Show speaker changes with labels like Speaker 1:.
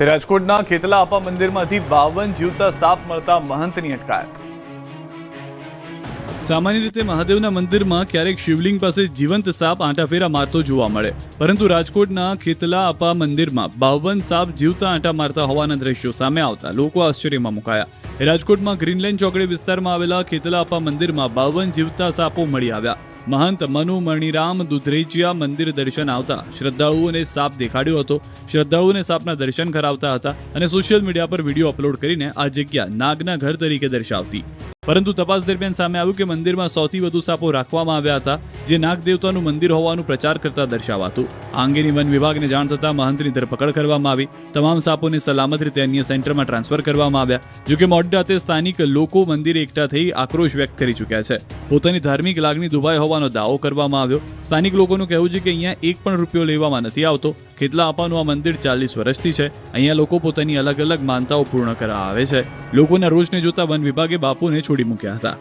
Speaker 1: રાજકોટના ખેતલા આપા મંદિરમાંથી બાવન જીવતા સાપ મળતા મહંતની અટકાયત. સામાન્ય રીતે મહાદેવના મંદિરમાં ક્યારેક શિવલિંગ પાસે જીવંત સાપ આંટાફેરા મારતો જોવા મળે. પરંતુ રાજકોટના ખેતલા આપા મંદિરમાં બાવન સાપ જીવતા આંટા મારતા હોવાના દ્રશ્યો સામે આવતા લોકો આશ્ચર્યમાં મુકાયા. રાજકોટમાં ગ્રીનલેન્ડ ચોકડી વિસ્તારમાં આવેલા ખેતલા આપા મંદિરમાં બાવન જીવતા સાપો મળી આવ્યા. મહંત મનુ મણિરામ દુધરેજિયા મંદિર દર્શન આવતા શ્રદ્ધાળુઓને સાપ દેખાડ્યો હતો. શ્રદ્ધાળુઓને સાપના દર્શન કરાવતા હતા અને સોશિયલ મીડિયા પર વીડિયો અપલોડ કરીને આ જગ્યા નાગના ઘર તરીકે દર્શાવતી. પરંતુ તપાસ દરમિયાન સામે આવ્યું કે મંદિરમાં સૌથી વધુ સાપો રાખવામાં આવ્યા હતા, જે નાગ દેવતાનું મંદિર હોવાનું પ્રચાર કરતા દર્શાવાતું. આ અંગેની વન વિભાગને જાણ થતાં મહંતની ધરપકડ કરવામાં આવી. તમામ સાપોને સલામત રીતે અન્ય સેન્ટરમાં ટ્રાન્સફર કરવામાં આવ્યા. જોકે મોડી રાતે સ્થાનિક લોકો મંદિરે એકઠા થઈ આક્રોશ વ્યક્ત કરી ચૂક્યા છે. પોતાની ધાર્મિક લાગણી દુભાઈ હોવાનો દાવો કરવામાં આવ્યો. સ્થાનિક લોકોનું કહેવું છે કે અહીંયા એક પણ રૂપિયો લેવામાં નથી આવતો. ખેતલા આપાનું આ મંદિર ચાલીસ વર્ષથી છે. અહીંયા લોકો પોતાની અલગ અલગ માનતાઓ પૂર્ણ કરવા આવે છે. લોકોના રોષને જોતા વન વિભાગે બાપુને છોડી મૂક્યા હતા.